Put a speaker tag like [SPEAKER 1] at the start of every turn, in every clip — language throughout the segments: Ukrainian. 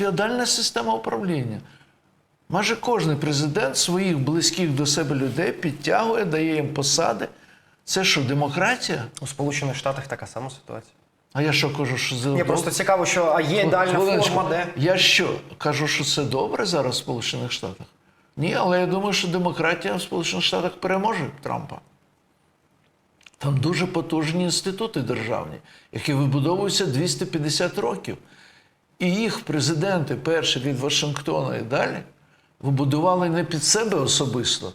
[SPEAKER 1] феодальна система управління. Майже кожен президент своїх близьких до себе людей підтягує, дає їм посади. Це що, демократія?
[SPEAKER 2] У Сполучених Штатах така сама ситуація.
[SPEAKER 1] А я що кажу, що це добре?
[SPEAKER 2] просто цікаво, що а є ідеальна форма, де.
[SPEAKER 1] Я що, кажу, що це добре зараз в Сполучених Штатах? Ні, але я думаю, що демократія в Сполучених Штатах переможе Трампа. Там дуже потужні інститути державні, які вибудовуються 250 років. І їх президенти, перші від Вашингтона і далі, вибудували не під себе особисто,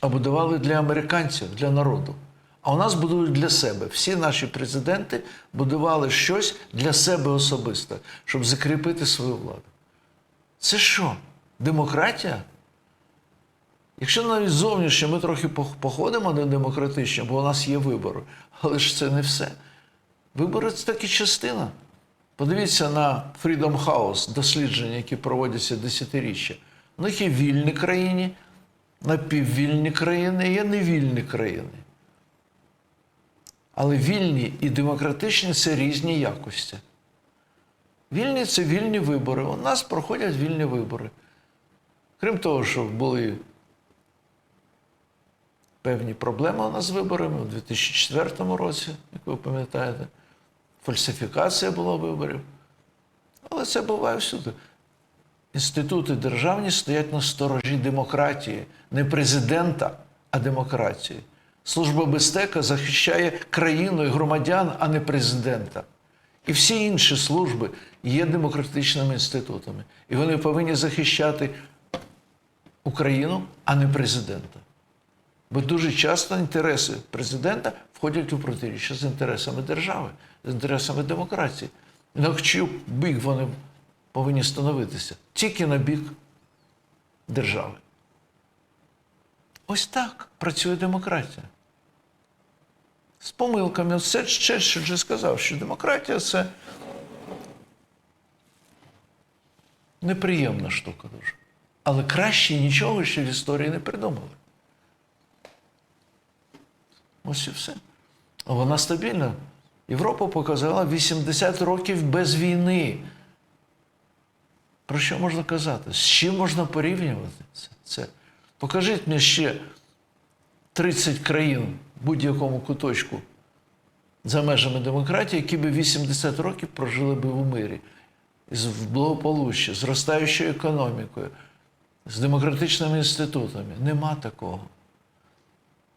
[SPEAKER 1] а будували для американців, для народу. А у нас будують для себе. Всі наші президенти будували щось для себе особисто, щоб закріпити свою владу. Це що? Демократія? Якщо навіть зовнішньо ми трохи походимо на демократично, бо у нас є вибори, але ж це не все. Вибори це таки частина. Подивіться на Freedom House, дослідження, які проводяться десятиріччя. У них є вільні країни, напіввільні країни, є невільні країни. Але вільні і демократичні це різні якості. Вільні це вільні вибори. У нас проходять вільні вибори. Крім того, що були певні проблеми у нас з виборами у 2004 році, як ви пам'ятаєте, фальсифікація була виборів. Але це буває всюди. Інститути державні стоять на сторожі демократії, не президента, а демократії. Служба безпеки захищає країну і громадян, а не президента. І всі інші служби є демократичними інститутами. І вони повинні захищати Україну, а не президента. Бо дуже часто інтереси президента входять у протиріччя з інтересами держави, з інтересами демократії. На чий бік вони повинні становитися? Тільки на бік держави. Ось так працює демократія. З помилками. Все ще що вже сказав, що демократія це неприємна штука дуже. Але краще нічого ще в історії не придумали. Ось і все. Вона стабільна. Європа показала 80 років без війни. Про що можна казати? З чим можна порівнювати це? Покажіть мені ще 30 країн в будь-якому куточку за межами демократії, які би 80 років прожили би у мирі, з в благополуччі, з ростаючою економікою, з демократичними інститутами. Нема такого.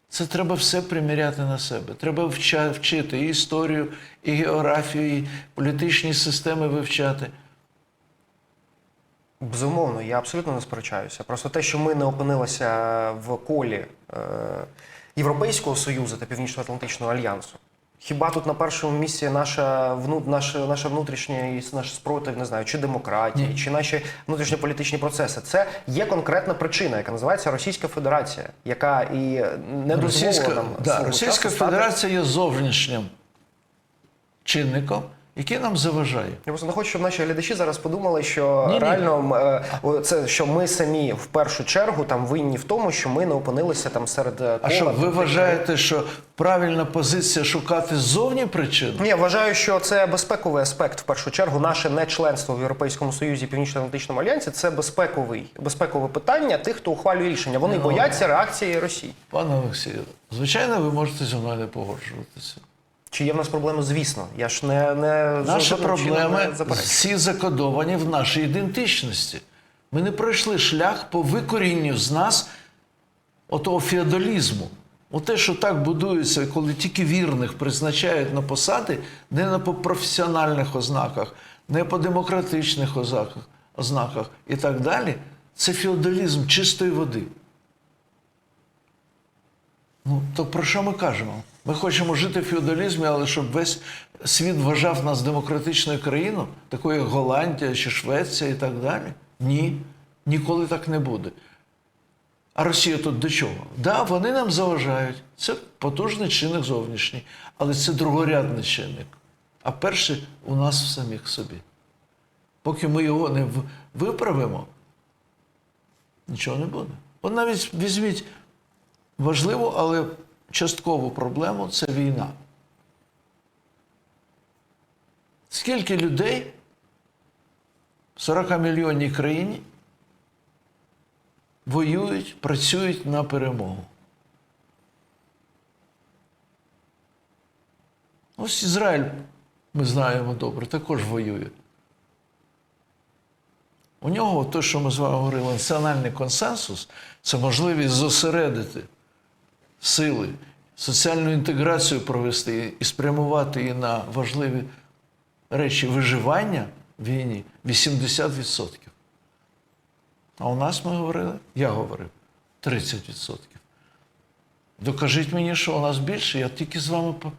[SPEAKER 1] Це треба все приміряти на себе. Треба вчити і історію, і географію, і політичні системи вивчати.
[SPEAKER 2] Безумовно, я абсолютно не сперечаюся. Просто те, що ми не опинилися в колі е, Європейського Союзу та Північно-Атлантичного альянсу. Хіба тут на першому місці наша вну, наша, наша внутрішня і наш спротив, не знаю, чи демократії, чи наші внутрішньополітичні процеси? Це є конкретна причина, яка називається Російська Федерація, яка і не дозволила
[SPEAKER 1] Російська,
[SPEAKER 2] нам
[SPEAKER 1] да, Російська
[SPEAKER 2] часу стати-
[SPEAKER 1] Федерація є зовнішнім чинником, який нам заважає.
[SPEAKER 2] Я просто не хочу, щоб наші глядачі зараз подумали, що
[SPEAKER 1] Ні-ні.
[SPEAKER 2] реально м, е, це що ми самі в першу чергу там винні в тому, що ми не опинилися там серед е,
[SPEAKER 1] А
[SPEAKER 2] кола,
[SPEAKER 1] що, ви вважаєте, що правильна позиція шукати ззовні причину?
[SPEAKER 2] Ні, я вважаю, що це безпековий аспект в першу чергу. Наше не членство в Європейському Союзі Північно-Атлантичному альянсі це безпековий безпекове питання тих, хто ухвалює рішення. Вони
[SPEAKER 1] Ну,
[SPEAKER 2] бояться реакції Росії.
[SPEAKER 1] Пане Олексію, звичайно, ви можете зі мною не погоджуватися.
[SPEAKER 2] Чи є в нас проблеми? Звісно, я ж не, не
[SPEAKER 1] Наші проблеми
[SPEAKER 2] не
[SPEAKER 1] всі закодовані в нашій ідентичності. Ми не пройшли шлях по викорінню з нас отого феодалізму. Оте, що так будується, коли тільки вірних призначають на посади, не на по професіональних ознаках, не по демократичних ознаках, ознаках і так далі, це феодалізм чистої води. Ну, то про що ми кажемо? Ми хочемо жити в феодалізмі, але щоб весь світ вважав нас демократичною країною, такою як Голландія чи Швеція і так далі. Ні, ніколи так не буде. А Росія тут до чого? Так, да, вони нам заважають. Це потужний чинник зовнішній, але це другорядний чинник. А перший у нас в самих собі. Поки ми його не виправимо, нічого не буде. От навіть візьміть важливу, але часткову проблему це війна. Скільки людей в 40-мільйонній країні воюють, працюють на перемогу. Ось Ізраїль, ми знаємо добре, також воює. У нього те, що ми з вами говорили, національний консенсус це можливість зосередити сили, соціальну інтеграцію провести і спрямувати її на важливі речі виживання в війні 80%. А у нас ми говорили, я говорив, 30%. Докажіть мені, що у нас більше, я тільки з вами по-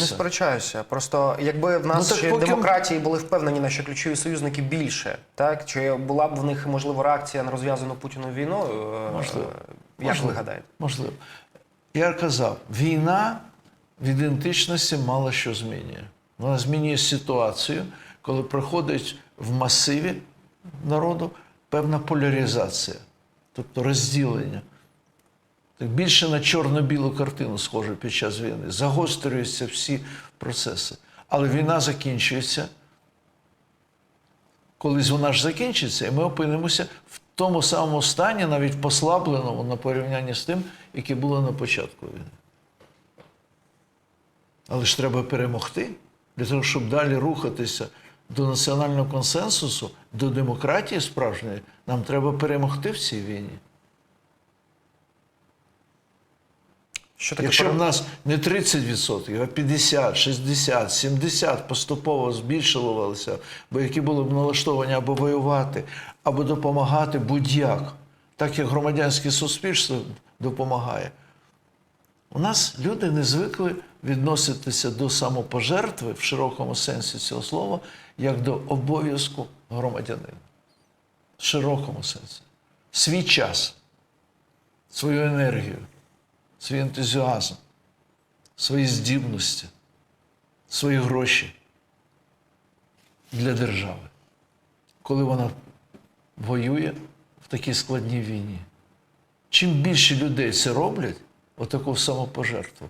[SPEAKER 2] Не спрочаюся. Просто якби в нас
[SPEAKER 1] Ну,
[SPEAKER 2] ще
[SPEAKER 1] поки-
[SPEAKER 2] демократії були впевнені, на що ключові союзники більше, так чи була б в них можливо реакція на розв'язану Путіну війну? Е,
[SPEAKER 1] Можливо.
[SPEAKER 2] Як ви гадаєте?
[SPEAKER 1] Можливо. Я казав, війна в ідентичності мало що змінює. Вона змінює ситуацію, коли проходить в масиві народу певна поляризація, тобто розділення. Так більше на чорно-білу картину схоже під час війни. Загострюються всі процеси. Але війна закінчується. Колись вона ж закінчиться, і ми опинимося в тому самому стані, навіть послабленому на порівнянні з тим, яке було на початку війни. Але ж треба перемогти для того, щоб далі рухатися до національного консенсусу, до демократії справжньої, нам треба перемогти в цій війні.
[SPEAKER 2] Що таке
[SPEAKER 1] Якщо в нас не 30%, а 50, 60, 70 поступово збільшувалося, бо які були б налаштовані або воювати, або допомагати будь-як, так як громадянське суспільство допомагає. У нас люди не звикли відноситися до самопожертви в широкому сенсі цього слова, як до обов'язку громадянина. В широкому сенсі. Свій час, свою енергію, свій ентузіазм, свої здібності, свої гроші для держави, коли вона воює в такій складній війні. Чим більше людей це роблять, отаку самопожертву.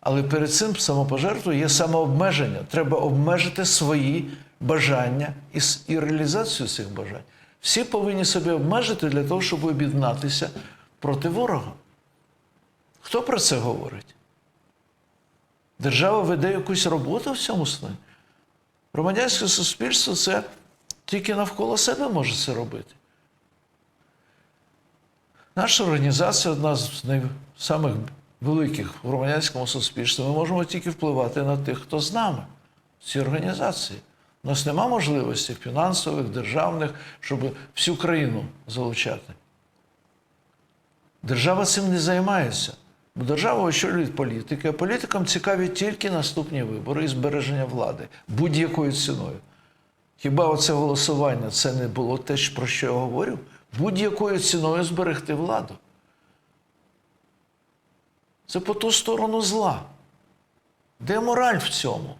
[SPEAKER 1] Але перед цим самопожертвою є самообмеження. Треба обмежити свої бажання і, і реалізацію цих бажань. Всі повинні себе обмежити для того, щоб об'єднатися проти ворога. Хто про це говорить? Держава веде якусь роботу в цьому сні? Громадянське суспільство це тільки навколо себе може це робити. Наша організація одна з найсамих великих в громадянському суспільстві. Ми можемо тільки впливати на тих, хто з нами в цій організації. У нас нема можливості фінансових, державних, щоб всю країну залучати. Держава цим не займається. Бо держава очолює політики, а політикам цікаві тільки наступні вибори і збереження влади будь-якою ціною. Хіба оце голосування це не було те, про що я говорю? Будь-якою ціною зберегти владу. Це по ту сторону зла. Де мораль в цьому?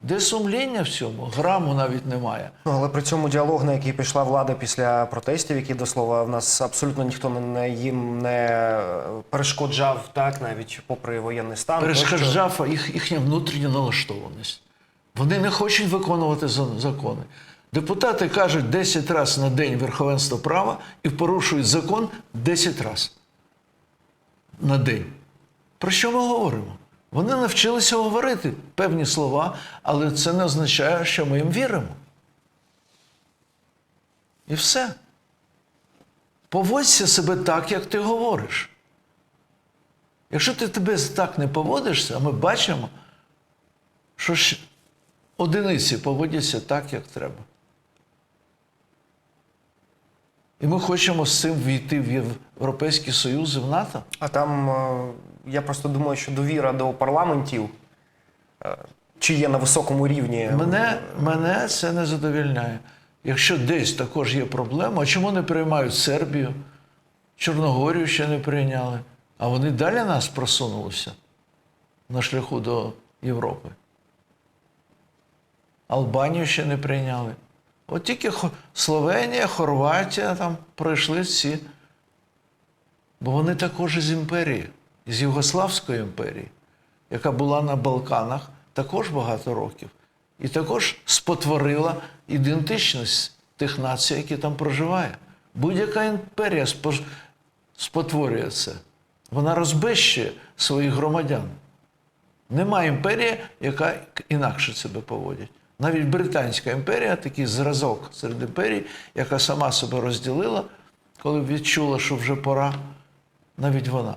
[SPEAKER 1] Де сумління в цьому? Граму навіть немає.
[SPEAKER 2] Ну, але при цьому діалог, на який пішла влада після протестів, які до слова в нас абсолютно ніхто не- не їм не перешкоджав, так навіть попри воєнний стан.
[SPEAKER 1] перешкоджав їх, їхня внутрішня налаштованість. Вони не хочуть виконувати закони. Депутати кажуть 10 разів на день верховенство права і порушують закон 10 разів на день. Про що ми говоримо? Вони навчилися говорити певні слова, але це не означає, що ми їм віримо. І все. Поводься себе так, як ти говориш. Якщо ти тебе так не поводишся, а ми бачимо, що ж одиниці поводяться так, як треба. І ми хочемо з цим війти в Європейський Союз і в НАТО.
[SPEAKER 2] А там е, я просто думаю, що довіра до парламентів е, чи є на високому рівні.
[SPEAKER 1] Мене, мене це не задовільняє. Якщо десь також є проблема, а чому не приймають Сербію? Чорногорію ще не прийняли, а вони далі нас просунулися на шляху до Європи. Албанію ще не прийняли. От тільки Словенія, Хорватія там пройшли ці. Бо вони також із імперії, з Югославської імперії, яка була на Балканах також багато років. і також спотворила ідентичність тих націй, які там проживають. Будь-яка імперія спотворює це. Вона розбещує своїх громадян. Немає імперії, яка інакше себе поводить. Навіть Британська імперія, такий зразок серед імперій, яка сама себе розділила, коли відчула, що вже пора, навіть вона.